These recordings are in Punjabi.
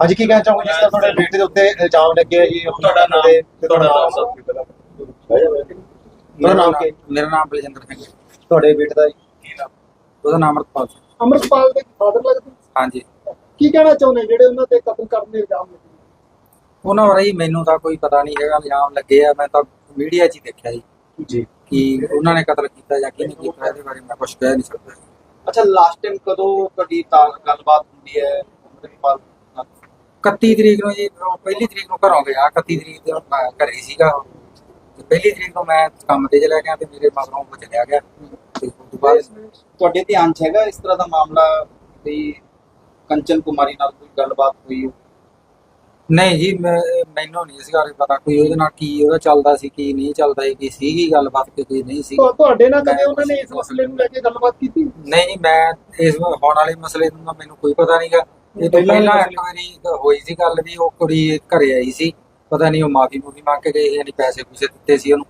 ਹਾਂਜੀ ਕੀ ਕਹਿਣਾ ਚਾਹੋਗੇ ਜਿਸ ਤਰ੍ਹਾਂ ਤੁਹਾਡੇ ਬੇਟੇ ਦੇ ਉੱਤੇ ਇਲਜ਼ਾਮ ਲੱਗੇ ਆ ਜੀ? ਤੁਹਾਡਾ ਨਾਮ- ਤੇ ਤੁਹਾਡਾ ਨਾਮ ਨਾਮ ਤੁਹਾਡਾ ਨਾਮ ਕੀ? ਮੇਰਾ ਨਾਮ ਬਲਜਿੰਦਰ ਸਿੰਘ ਹੈ। ਤੁਹਾਡੇ ਬੇਟੇ ਦਾ ਜੀ? ਉਹਦਾ ਨਾਮ ਅਮਰਪਾਲ ਸਿੰਘ। ਅਮਰਪਾਲ ਦੇ ਫਾਦਰ ਲੱਗਦੇ ਹਾਂਜੀ। ਕੀ ਕਹਿਣਾ ਚਾਹੁੰਦੇ ਜਿਹੜੇ ਉਹਨਾਂ ਤੇ ਕਤਲ ਕਰਨ ਦੇ ਇਲਜ਼ਾਮ ਲੱਗੇ? ਉਹਨਾਂ ਬਾਰੇ ਹੀ ਮੈਨੂੰ ਤਾਂ ਕੋਈ ਪਤਾ ਨਹੀਂ ਹੈਗਾ ਇਲਜ਼ਾਮ ਲੱਗੇ ਆ। ਮੈਂ ਤਾਂ ਮੀਡੀਆ 'ਚ ਹੀ ਦੇਖਿਆ ਜੀ। ਜੀ। ਕਿ ਉਹਨਾਂ ਨੇ ਕਤਲ ਕੀਤਾ ਜਾਂ ਕਿਹਨੇ ਕੀਤਾ ਇਹਦੇ ਬਾਰੇ ਮੈਂ ਕੁਝ ਕਹਿ ਨਹੀਂ ਸਕਦਾ। ਅੱਛਾ ਲਾਸਟ ਟਾਈਮ ਕਦੋਂ ਤੁਹਾਡੀ ਤਾਂ ਗੱਲਬਾਤ ਹੁੰਦੀ ਹੈ ਅਮਰਿਤਪਾਲ ਨਾਲ? 31 ਤਰੀਕ ਨੂੰ ਜੀ ਉਹ ਪਹਿਲੀ ਤਰੀਕ ਨੂੰ ਘਰੋਂ ਗਿਆ 31 ਤਰੀਕ ਤੇ ਮੈਂ ਘਰੇ ਸੀਗਾ ਤੇ ਪਹਿਲੀ ਤਰੀਕ ਨੂੰ ਮੈਂ ਕੰਮ ਤੇ ਚਲਾ ਗਿਆ ਤੇ ਮੇਰੇ ਮਗਰੋਂ ਉਹ ਚਲਿਆ ਗਿਆ ਤੇ ਉਸ ਤੋਂ ਬਾਅਦ ਤੁਹਾਡੇ ਧਿਆਨ 'ਚ ਹੈਗਾ ਇਸ ਤਰ੍ਹਾਂ ਦਾ ਮਾਮਲਾ ਵੀ ਕੰਚਨ ਕੁਮਾਰੀ ਨਾਲ ਕੋਈ ਗੱਲਬਾਤ ਹੋਈ ਹੋ? ਨਹੀਂ ਜੀ ਮੈਂ- ਮੈਨੂੰ ਨਹੀਂ ਇਸ ਬਾਰੇ ਪਤਾ ਕੋਈ ਉਹਦੇ ਨਾਲ ਕੀ ਉਹਦਾ ਚੱਲਦਾ ਸੀ ਕੀ ਨਹੀਂ ਚੱਲਦਾ ਸੀ ਕੀ ਸੀਗੀ ਗੱਲਬਾਤ ਕਿ ਕੋਈ ਨਹੀਂ ਸੀ ਤੁਹਾ- ਤੁਹਾਡੇ ਨਾਲ ਕਦੇ ਉਹਨਾਂ ਨੇ ਇਸ ਮਸਲੇ ਨੂੰ ਲੈ ਕੇ ਗੱਲਬਾਤ ਕੀਤੀ? ਨਹੀਂ ਜੀ ਮੈਂ ਇਸ ਹੋਣ ਵਾਲੇ ਮਸਲੇ ਨੂੰ ਮੈਨੂੰ ਕੋਈ ਪਤਾ ਨਹੀਂਗਾ। ਇਹ ਤੋਂ ਪਹਿਲਾਂ ਇੱਕ ਵਾਰੀ ਹੋਈ ਸੀ ਗੱਲ ਵੀ ਉਹ ਕੁੜੀ ਘਰੇ ਆਈ ਸੀ। ਪਤਾ ਨਹੀਂ ਉਹ ਮਾਫੀ ਮੂਫੀ ਮੰਗ ਕੇ ਗਈ ਯਾਨੀ ਪੈਸੇ ਪੂਸੇ ਦਿੱਤੇ ਸੀ ਉਹਨੂੰ।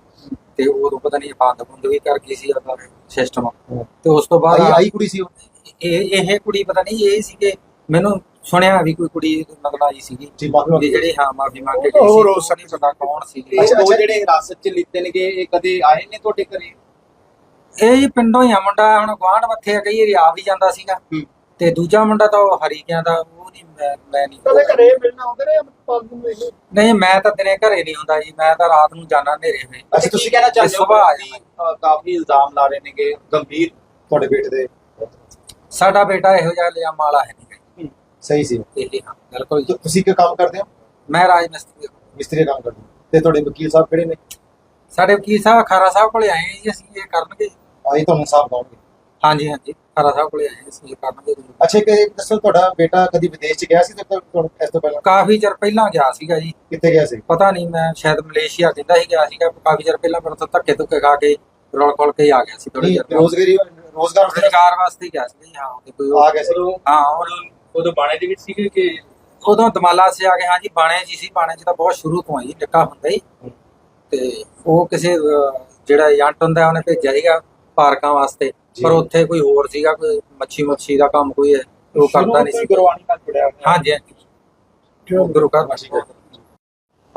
ਤੇ ਉਦੋਂ ਪਤਾ ਨਹੀਂ ਬੰਦ ਬੰਦ ਵੀ ਕਰ ਗਈ ਸੀ ਉਹਦਾ ਸਿਸਟਮ ਤੇ ਉਸ ਤੋਂ ਬਾਅਦ ਆਈ ਆਈ ਕੁੜੀ ਸੀ ਉਹ? ਇਹ ਇਹ ਕੁੜੀ ਪਤਾ ਨਹੀਂ ਇਹ ਸੀ ਕਿ ਮੈਨੂੰ ਸੁਣਿਆ ਵੀ ਕੋਈ ਕੁੜੀ ਮਤਲਬ ਆਈ ਸੀਗੀ। ਜੀ ਮਾਫੀ ਵੀ ਮੰਗੀ ਜਿਹੜੀ ਹਾਂ ਮਾਫੀ ਮੰਗ ਕੇ ਗਈ ਸੀ। ਉਹ ਨਹੀਂ ਪਤਾ ਕੌਣ ਸੀ ਇਹ ਅੱਛਾ, ਅੱਛਾ। ਜਿਹੜੇ ਹਿਰਾਸਤ 'ਚ ਲਿੱਤੇ ਨੇਗੇ ਇਹ ਕਦੇ ਆਏ ਨੇ ਤੁਹਾਡੇ ਘਰੇ? ਇਹ ਜੀ ਪਿੰਡੋਂ ਹੀ ਆ ਮੁੰਡਾ ਹੁਣ ਗਵਾਂਢ ਮੱਥੇ ਆ ਕਈ ਵਾਰੀ ਆ ਵੀ ਜਾਂਦਾ ਸੀਗਾ। ਹੂੰ। ਤੇ ਦੂਜਾ ਮੁੰਡਾ ਤਾਂ ਉਹ ਹਰੀਕਿਆਂ ਦਾ ਉਹ ਨਹੀਂ ਮੈਂ ਮੈਂ ਨਹੀਂ ਕਦੇ ਘਰੇ ਮਿਲਣਾ ਆਉਂਦੇ ਨੇ ਅਮਰਪਾਲ ਨੂੰ ਇਹ? ਨਹੀਂ ਮੈਂ ਤਾਂ ਦਿਨੇ ਘਰੇ ਨਹੀਂ ਹੁੰਦਾ ਜੀ ਮੈਂ ਤਾਂ ਰਾਤ ਨੂੰ ਜਾਣਾ ਹਨੇਰੇ ਵੇ ਅੱਛਾ ਤੁਸੀਂ ਕਹਿਣਾ ਚਾਹੁੰਦੇ ਹੋ ਸੁਭਾਅ ਕਿ ਅ, ਕਾਫੀ ਇਲਜ਼ਾਮ ਲਾ ਰਹੇ ਨੇਗੇ ਗੰਭੀਰ ਤੁਹਾਡੇ ਬੇਟੇ ਦੇ। ਸਾਡਾ ਬੇਟਾ ਇਹੋ ਜਿਹਾ ਲਿਆਮ ਵਾਲਾ ਹੈ ਨਹੀਂ। ਸਹੀ ਸੀ। ਹਾਂ ਬਿਲਕੁਲ ਜੀ। ਤੁ- ਤੁਸੀਂ ਕੀ ਕੰਮ ਕਰਦੇ ਹੋ? ਮੈਂ ਰਾਜ ਮਿਸਤਰੀ ਹਾਂ। ਮਿਸਤਰੀ ਦਾ ਕੰਮ ਕਰਦੇ ਹੋ। ਤੇ ਤੁਹਾਡੇ ਵਕੀਲ ਸਾਹਿਬ ਕਿਹੜੇ ਨੇ? ਸਾਡੇ ਵਕੀਲ ਸਾਹਿਬ ਖਾਰਾ ਸਾਹਿਬ ਕੋਲੇ ਆਏ ਹਾਂ ਜੀ ਅਸੀਂ ਇਹ ਕਰਨਗੇ। ਆਈ ਤੁਹਾਨੂੰ ਸਾਹਿਬ ਕਹੋਗੇ ਹਾਂਜੀ ਹਾਂਜੀ ਖਾਰਾ ਸਾਹਿਬ ਕੋਲੇ ਆਏ ਹਾਂ ਅਸੀਂ ਇਹ ਕਰਨਗੇ ਅੱਛਾ ਕਿ ਦੱਸੋ ਤੁਹਾਡਾ ਬੇਟਾ ਕਦੀ ਵਿਦੇਸ਼ ਚ ਗਿਆ ਸੀ ਤੇ ਤੁਹਾਨੂੰ ਇਸ ਤੋਂ ਪਹਿਲਾਂ? ਕਾਫੀ ਚਿਰ ਪਹਿਲਾਂ ਗਿਆ ਸੀਗਾ ਜੀ। ਕਿੱਥੇ ਗਿਆ ਸੀ? ਪਤਾ ਨਹੀਂ ਮੈਂ ਸ਼ਾਇਦ ਮਲੇਸ਼ੀਆ ਕਹਿੰਦਾ ਸੀ ਗਿਆ ਸੀਗਾ ਕਾਫੀ ਚਿਰ ਪਹਿਲਾਂ ਪਰ ਧੱਕੇ ਧੁੱਕੇ ਖਾ ਕੇ ਰੋਲ ਖੋਲ ਕੇ ਆ ਗਿਆ ਸੀ ਥੋੜੀ ਨਹੀਂ, ਚਿਰ ਰੋਜ਼ਗਾਰੀ ਰੋਜ਼ਗਾਰ ਵਾਸਤੇ? ਰੁਜ਼ਗਾਰ ਵਾਸਤੇ ਹੀ ਗਿਆ ਸੀ ਜੀ, ਹਾਂ ਤੇ ਕੋਈ ਉਹ- ਆ ਗਿਆ ਸੀ। ਹਾਂ ਉਹ- ਉਦੋਂ ਬਾਣੇ ਦੇ ਵਿੱਚ ਸੀਗੇ ਕਿ ਉਦੋਂ ਦਮਾਲਾ ਸੇ ਆ ਕੇ ਹਾਂ ਜੀ ਬਾਣੇ ਜੀ ਸੀ ਬਾਣੇ ਚ ਤਾਂ ਬਹੁਤ ਸ਼ੁਰੂ ਤੋਂ ਹੀ ਨਿੱਕਾ ਹੁੰਦਾ ਹੀ। ਤੇ ਉਹ ਕਿਸੇ ਜਿਹੜਾ ਏਜੰਟ ਹੁੰਦਾ ਉਹਨੇ ਭੇਜਿਆ ਸੀਗਾ ਪਾਰਕਾਂ ਵਾਸਤੇ। ਜੀ। ਪਰ ਉੱਥੇ ਕੋਈ ਹੋਰ ਸੀਗਾ ਕੋਈ ਮੱਛੀ ਮੱਛੀ ਦਾ ਕੰਮ ਕੋਈ ਹੈ ਉਹ ਕਰਦਾ ਨਹੀਂ ਸੀ। ਗੁਰਬਾਣੀ ਨਾਲ ਜੁੜਿਆ ਹੋਇਆ। ਹਾਂਜੀ ਹਾਂਜੀ ਉਹ ਗੁਰੂ ਘਰ ਹੈ।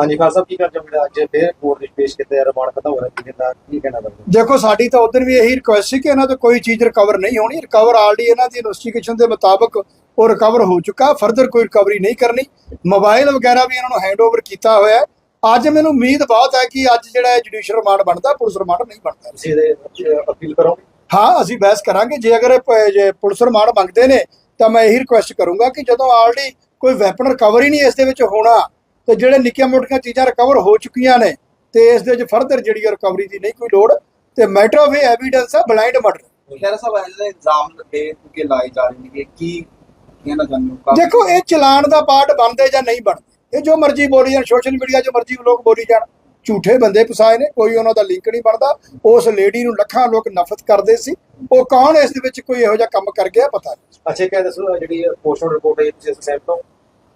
ਹਾਂਜੀ ਖਾਨ ਸਾਹਿਬ ਕੀ ਕਰ ਚਾਹੁੰਦੇ ਅੱਜ ਫੇਰ ਕੋਰਟ ਵਿੱਚ ਪੇਸ਼ ਕੀਤਾ ਜਾ ਰਿਮਾਂਡ ਖਤਮ ਹੋ ਰਿਹਾ ਕਿ ਦਾ ਕੀ ਕਹਿਣਾ ਚਾਹੁੰਦੇ ਦੇਖੋ ਸਾਡੀ ਤਾਂ ਉਦੋਂ ਵੀ ਇਹੀ ਰਿਕੁਐਸਟ ਸੀ ਕਿ ਇਹਨਾਂ ਤੋਂ ਕੋਈ ਚੀਜ਼ ਰਿਕਵਰ ਨਹੀਂ ਹੋਣੀ। ਰਿਕਵਰ ਆਲਰੇਡੀ ਇਹਨਾਂ ਦੀ ਇਨਵੈਸਟੀਗੇਸ਼ਨ ਦੇ ਮੁਤਾਬਕ ਉਹ ਰਿਕਵਰ ਹੋ ਚੁੱਕਾ। ਫਰਦਰ ਕੋਈ ਰਿਕਵਰੀ ਨਹੀਂ ਕਰਨੀ। ਮੋਬਾਈਲ ਵਗੈਰਾ ਵੀ ਇਹਨਾਂ ਨੂੰ ਹੈਂਡਓਵਰ ਕੀਤਾ ਹੋਇਆ ਹੈ। ਅੱਜ ਮੈਨੂੰ ਉਮੀਦ ਬਹੁਤ ਹੈ ਕਿ ਅੱਜ ਜਿਹੜਾ ਜੁਡੀਸ਼ੀਅਲ ਰਿਮਾਂਡ ਬਣਦਾ ਪੁਲਿਸ ਰਿਮਾਂਡ ਨਹੀਂ ਬਣਦਾ। ਤੁਸੀਂ ਇਹਦੇ ਅਪੀਲ ਕਰੋਗੇ? ਹਾਂ ਅਸੀਂ ਬਹਿਸ ਕਰਾਂਗੇ। ਜੇ ਅਗਰ ਇਹ ਪੁਲਿਸ ਰਿਮਾਂਡ ਮੰਗਦੇ ਨੇ ਤਾਂ ਮੈਂ ਇਹੀ ਰਿਕੁਐਸਟ ਕਰੂੰਗਾ ਕਿ ਜਦੋਂ ਆਲਰੇਡੀ ਕੋਈ ਵੈਪਨ ਰਿਕਵਰ ਹੀ ਨਹੀਂ ਇਸ ਦੇ ਵਿੱਚ ਹੋਣਾ ਤੇ ਜਿਹੜੇ ਨਿੱਕੀਆਂ ਮੋਟੀਆਂ ਚੀਜ਼ਾਂ ਰਿਕਵਰ ਹੋ ਚੁੱਕੀਆਂ ਨੇ ਤੇ ਇਸ ਦੇ ਵਿੱਚ ਫਰਦਰ ਜਿਹੜੀ ਰਿਕਵਰੀ ਦੀ ਨਹੀਂ ਕੋਈ ਲੋੜ ਤੇ ਮੈਟਰ ਆਫ ਐਵੀਡੈਂਸ ਹੈ ਬਲਾਈਂਡ ਮਰਡਰ ਖੈਰ ਸਾਹਿਬ ਇਹਦੇ ਇਲਜ਼ਾਮ ਦੇ ਕੇ ਲਾਏ ਜਾ ਰਹੇ ਨੇਗੇ ਕੀ ਦੇਖੋ ਇਹ ਚਲਾਨ ਦਾ ਪਾਰਟ ਬਣਦੇ ਜਾਂ ਨਹੀਂ ਬਣਦੇ ਇਹ ਜੋ ਮਰਜ਼ੀ ਬੋਲੀ ਜਾਣ ਸੋਸ਼ਲ ਮੀਡੀਆ 'ਚ ਮਰਜ਼ੀ ਲੋਕ ਬੋਲੀ ਜਾਣ ਝੂਠੇ ਬੰਦੇ ਫਸਾਏ ਨੇ ਕੋਈ ਉਹਨਾਂ ਦਾ ਲਿੰਕ ਨਹੀਂ ਬਣਦਾ ਉਸ ਲੇਡੀ ਨੂੰ ਲੱਖਾਂ ਲੋਕ ਨਫ਼ਰਤ ਕਰਦੇ ਸੀ ਉਹ ਕੌਣ ਇਸ ਦੇ ਵਿੱਚ ਕੋਈ ਇਹੋ ਜਿਹਾ ਕੰਮ ਕਰ ਗਿਆ ਪਤਾ ਨਹੀਂ। ਅੱਛਾ ਕਿਹ ਦੱਸੋ ਜਿਹੜੀ ਪੋਸਟਮਾਰਟਮ ਰਿਪੋਰਟ ਹੈ ਤੁਸੀਂ ਸਹਿਮਤ ਹੋ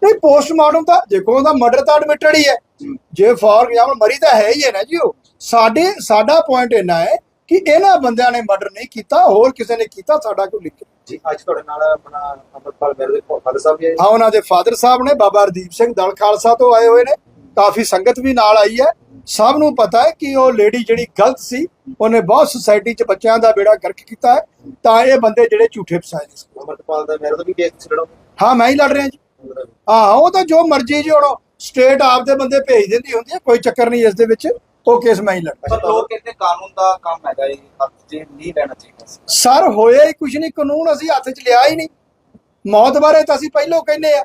ਨਹੀਂ ਪੋਸਟਮਾਰਟਮ ਤਾਂ ਦੇਖੋ ਉਹਦਾ ਮਰਡਰ ਤਾਂ ਐਡਮਿਟਡ ਹੀ ਹੈ। ਜੇ ਫਾਰ ਐਗਜ਼ਾਮਪਲ ਮਰੀ ਤਾਂ ਹੈ ਹੀ ਹੈ ਨਾ ਜੀ ਉਹ। ਸਾਡੇ ਸਾਡਾ ਪੁਆਇੰਟ ਇੰਨਾ ਹੈ ਕਿ ਇਹਨਾਂ ਬੰਦਿਆਂ ਨੇ ਮਰਡਰ ਨਹੀਂ ਕੀਤਾ ਹੋਰ ਕਿਸੇ ਨੇ ਕੀਤਾ ਸਾਡਾ ਕੋਈ ਲਿਖ ਜੀ ਅੱਜ ਤੁਹਾਡੇ ਨਾਲ ਆਪਣਾ ਅਮਰਪਾਲ ਮੇਰੇ ਦੇ ਫਾਦਰ ਸਾਹਿਬ ਆਏ। ਹਾਂ ਉਹਨਾਂ ਦੇ ਫਾਦਰ ਸਾਹਿਬ ਨੇ ਬਾਬਾ ਹਰਦੀਪ ਸਿੰਘ ਦਲ ਖਾਲਸਾ ਤੋਂ ਆਏ ਹੋਏ ਨੇ। ਕਾਫੀ ਸੰਗਤ ਵੀ ਨਾਲ ਆਈ ਹੈ। ਸਭ ਨੂੰ ਪਤਾ ਹੈ ਕਿ ਉਹ ਲੇਡੀ ਜਿਹੜੀ ਗਲਤ ਸੀ ਉਹਨੇ ਬਹੁਤ ਸੁਸਾਇਟੀ 'ਚ ਬੱਚਿਆਂ ਦਾ ਬੇੜਾ ਗਰਕ ਕੀਤਾ ਹੈ। ਤਾਂ ਇਹ ਬੰਦੇ ਜਿਹੜੇ ਝੂਠੇ ਫਸਾਏ ਨੇ। ਅਮਰਪਾਲ ਦਾ ਮੇਰੇ ਤੋਂ ਵੀ ਕੇਸ ਲੜੋਗੇ ਹਾਂ ਮੈਂ ਹੀ ਲੜ ਰਿਹਾ ਜੀ। ਹਾਂ ਉਹ ਤਾਂ ਜੋ ਮਰਜ਼ੀ ਜੀ ਹੁਣ ਸਟੇਟ ਆਪਦੇ ਬੰਦੇ ਭੇਜ ਦਿੰਦੀ ਹੁੰਦੀ ਹੈ ਕੋਈ ਚੱਕਰ ਨਹੀਂ ਇਸ ਦੇ ਵਿੱਚ। ਉਹ ਕੇਸ ਮੈਂ ਹੀ ਲੜਦਾ ਪਰ ਲੋਕ ਕਹਿੰਦੇ ਕਾਨੂੰਨ ਦਾ ਕੰਮ ਹੈਗਾ ਇਹ ਹੱਥ 'ਚ ਨਹੀਂ ਲੈਣਾ ਚਾਹੀਦਾ ਸੀ। ਸਰ ਹੋਇਆ ਹੀ ਕੁਝ ਨਹੀਂ ਕਾਨੂੰਨ ਅਸੀਂ ਹੱਥ 'ਚ ਲਿਆ ਹੀ ਨਹੀਂ। ਮੌਤ ਬਾਰੇ ਤਾਂ ਅਸੀਂ ਪਹਿਲਾਂ ਕਹਿੰਦੇ ਆ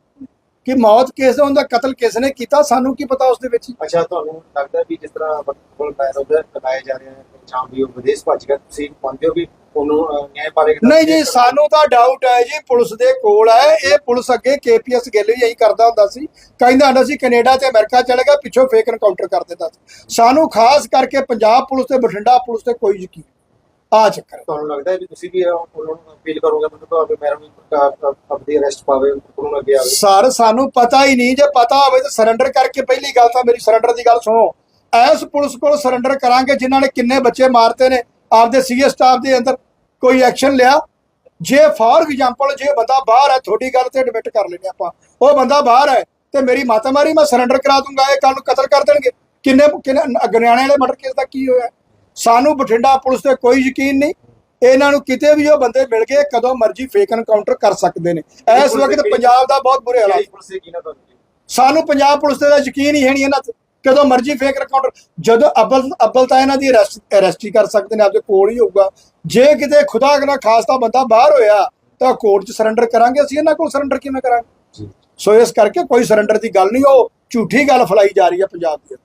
ਕਿ ਮੌਤ ਕਿਸ ਦਾ ਹੁੰਦਾ ਕਤਲ ਕਿਸ ਨੇ ਕੀਤਾ ਸਾਨੂੰ ਕੀ ਪਤਾ ਉਸ ਦੇ ਵਿੱਚ? ਅੱਛਾ ਤੁਹਾਨੂੰ ਲੱਗਦਾ ਵੀ ਜਿਸ ਤਰ੍ਹਾਂ ਕੋਲ ਪੈਸਾ ਉਹਦੇ ਲਗਾਏ ਜਾ ਰਹੇ ਹਨ ਜਾਂ ਵੀ ਉਹ ਵਿਦੇਸ਼ ਭੱਜ ਗਿਆ ਤੁਸੀਂ ਮੰਨਦੇ ਹੋ ਵੀ ਉਹਨੂੰ ਨਿਆਂ ਨਹੀਂ ਜੀ ਸਾਨੂੰ ਤਾਂ ਡਾਊਟ ਹੈ ਜੀ ਪੁਲਿਸ ਦੇ ਕੋਲ ਹੈ। ਇਹ ਪੁਲਿਸ ਅੱਗੇ ਕੇਪੀਐਸ ਗਿੱਲ ਵੀ ਇਹੀ ਕਰਦਾ ਹੁੰਦਾ ਸੀ। ਕਹਿੰਦਾ ਹੁੰਦਾ ਸੀ ਕੈਨੇਡਾ ਤੇ ਅਮਰੀਕਾ ਚਲੇ ਗਿਆ ਪਿੱਛੋਂ ਫੇਕ ਐਨਕਾਊਂਟਰ ਕਰ ਦਿੰਦਾ ਸੀ। ਸਾਨੂੰ ਖਾਸ ਕਰਕੇ ਪੰਜਾਬ ਪੁਲਿਸ ਤੇ ਬਠਿੰਡਾ ਪੁਲਿਸ ਤੇ ਕੋਈ ਯਕੀਨ ਆ ਚੱਕਰ। ਤੁਹਾਨੂੰ ਲੱਗਦਾ ਹੈ ਵੀ ਤੁਸੀਂ ਵੀ ਉਹਨਾਂ ਨੂੰ ਅਪੀਲ ਕਰੋਗੇ? ਮੈਨੂੰ ਤਾਂ ਮੇਰਾ ਵੀ ਆਪਣੀ ਅਰੈਸਟ ਪਾਵੇ ਉਹਨੂੰ ਅੱਗੇ ਆਵੇ। ਸਰ ਸਾਨੂੰ ਪਤਾ ਹੀ ਨਹੀਂ ਜੇ ਪਤਾ ਹੋਵੇ ਤਾਂ ਸਰੈਂਡਰ ਕਰਕੇ ਪਹਿਲੀ ਗੱਲ ਤਾਂ ਮੇਰੀ ਸਰੈਂਡਰ ਦੀ ਗੱਲ ਸੁਣੋ। ਐਸ ਪੁਲਿਸ ਕੋਲ ਸਰੈਂਡਰ ਕਰਾਂਗੇ ਜਿਨ੍ਹਾਂ ਨੇ ਕਿੰਨੇ ਬੱਚੇ ਮਾਰਤੇ ਨੇ। ਆਪਦੇ ਸੀਐਸ ਸਟਾਫ ਦੇ ਅੰਦਰ ਕੋਈ ਐਕਸ਼ਨ ਲਿਆ। ਜੇ ਫਾਰ ਐਗਜ਼ਾਮਪਲ ਜੇ ਬੰਦਾ ਬਾਹਰ ਹੈ ਤੁਹਾਡੀ ਗੱਲ ਤੇ ਐਡਮਿਟ ਕਰ ਲੈਨੇ ਆਪਾਂ। ਉਹ ਬੰਦਾ ਬਾਹਰ ਹੈ ਤੇ ਮੇਰੀ ਮਾਤਾ ਮਾਰੀ ਮੈਂ ਸਰੈਂਡਰ ਕਰਾ ਦੂੰਗਾ ਇਹ ਕੱਲ ਨੂੰ ਕਤਲ ਕਰ ਦੇਣਗੇ। ਕਿੰਨੇ ਕਿੰਨੇ ਗਨਿਆਣੇ ਵਾਲੇ ਮਰਡਰ ਕੇਸ ਦਾ ਕੀ ਹੋਇਆ? ਸਾਨੂੰ ਬਠਿੰਡਾ ਪੁਲਿਸ ਤੇ ਕੋਈ ਯਕੀਨ ਨਹੀਂ। ਇਹਨਾਂ ਨੂੰ ਕਿਤੇ ਵੀ ਉਹ ਬੰਦੇ ਮਿਲ ਗਏ ਕਦੋਂ ਮਰਜ਼ੀ ਫੇਕ ਐਨਕਾਊਂਟਰ ਕਰ ਸਕਦੇ ਨੇ। ਇਸ ਵਕਤ ਪੰਜਾਬ ਦਾ ਬਹੁਤ ਬੁਰੇ ਹਾਲਾਤ? ਸਾਨੂੰ ਪੰਜਾਬ ਪੁਲਿਸ ਤੇ ਦਾ ਯਕੀਨ ਹੀ ਹੈ ਨਹੀਂ ਇਹਨਾਂ ਤੇ। ਕਦੋਂ ਮਰਜ਼ੀ ਫੇਕ ਐਨਕਾਊਂਟਰ ਜਦੋਂ ਅਬਲ ਅਬਲ ਤਾਂ ਇਹਨਾਂ ਦੀ ਅਰੈਸਟ ਅਰੈਸਟ ਹੀ ਕਰ ਸਕਦੇ ਨੇ ਆਪਦੇ ਕੋਲ ਹੀ ਹੋਊਗਾ। ਜੇ ਕਿਤੇ ਖੁਦਾ ਨਾ ਖਾਸਤਾ ਬੰਦਾ ਬਾਹਰ ਹੋਇਆ ਤਾਂ ਕੋਰਟ 'ਚ ਸਰੈਂਡਰ ਕਰਾਂਗੇ ਅਸੀਂ ਇਹਨਾਂ ਕੋਲ ਸਰੈਂਡਰ ਕਿਵੇਂ ਕਰਾਂਗੇ? ਸੋ ਇਸ ਕਰਕੇ ਕੋਈ ਸਰੈਂਡਰ ਦੀ ਗੱਲ ਨਹੀਂ ਉਹ ਝੂਠੀ ਗੱਲ ਫੈਲਾਈ ਜਾ ਰਹੀ ਹੈ ਪੰਜਾਬ ਦੀ